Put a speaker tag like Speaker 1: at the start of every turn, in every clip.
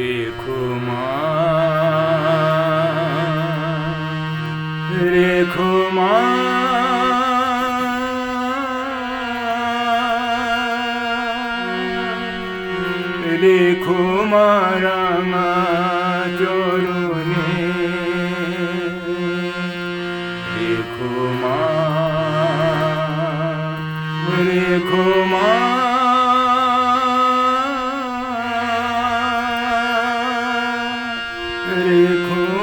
Speaker 1: রেখো মা রেখো মা রেখো চরণে রেখো রেখো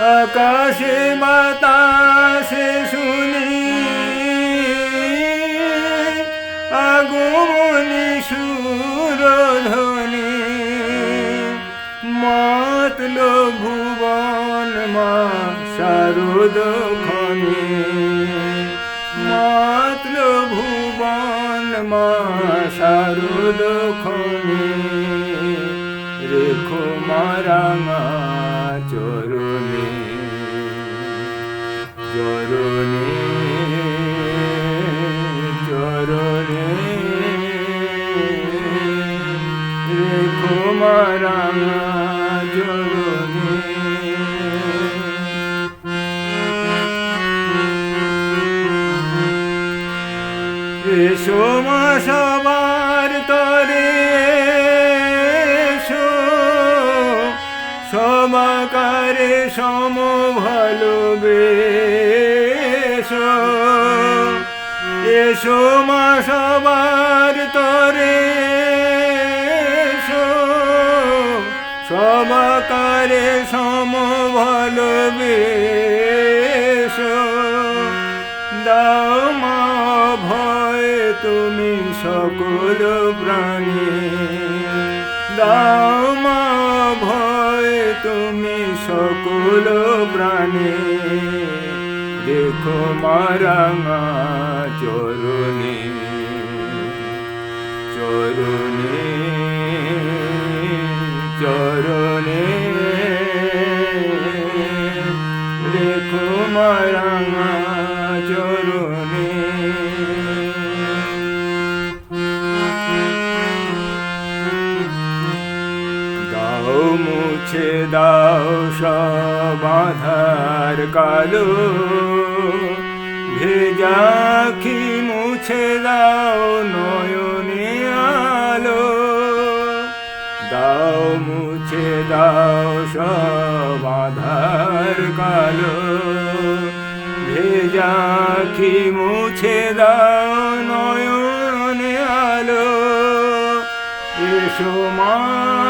Speaker 1: আকাশে বাতাসে শুনি। আগমনি সুরধ্বনি। মাতল ভুবন মা শারদ খনি মাতল ভুবন মা শারদ খনি রেখো মারাঙা সমাকারে সম ভালোবেসো। এসো মা সবার তরে এসো। সমাকারে সম ভালোবেসো। দাও মা ভয়, তুমি সকল প্রাণী। দাও মা ভয় তুমি সকল প্রাণী। দেখো মারাঙা চরণে চরণে চরণে। দেখো মারাঙা দাও সব আধার কালো। ভেজাখি মুছে দাও নয়নে আলো। দাও মুছে দাও সব আধার কালো। ভেজাখি মুছে দাও নয়নে আলো। এসো মা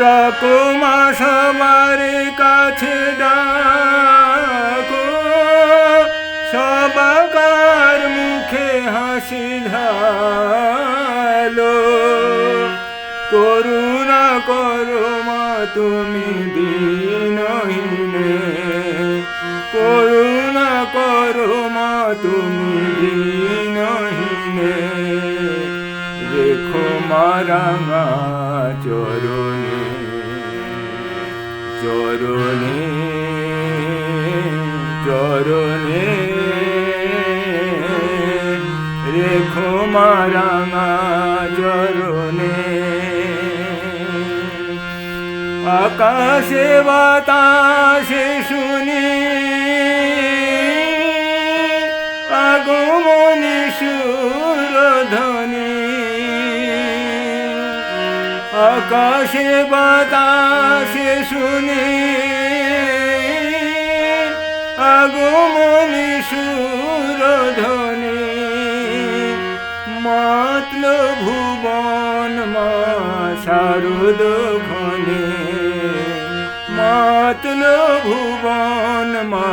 Speaker 1: ডাকো মা সবার কাছে ডাকো। সবাকার মুখে হাসি ঢালো। করুণা করো মা, তুমি দিনহীনে করুণা করো মা, তুমি দিনহীনে রেখো মারাঙা চরণে চরণে চরণে রেখো মারাঙা চরণে। আকাশে বাতাসে শুনি আগমনী সুরধ্বনি। আকাশে বাতাসে শুনি আগমনী সুরধ্বনি। মাতল ভুবন মা শারদ খনে মাতল ভুবন মা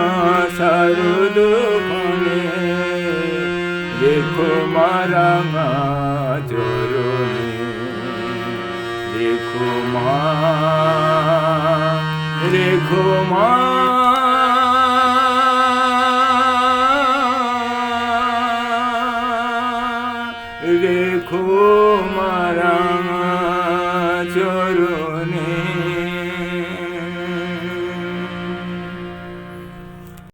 Speaker 1: শারদ খনে দেখো মারাঙা চরণে দেখো মা রেখো মা। রেখো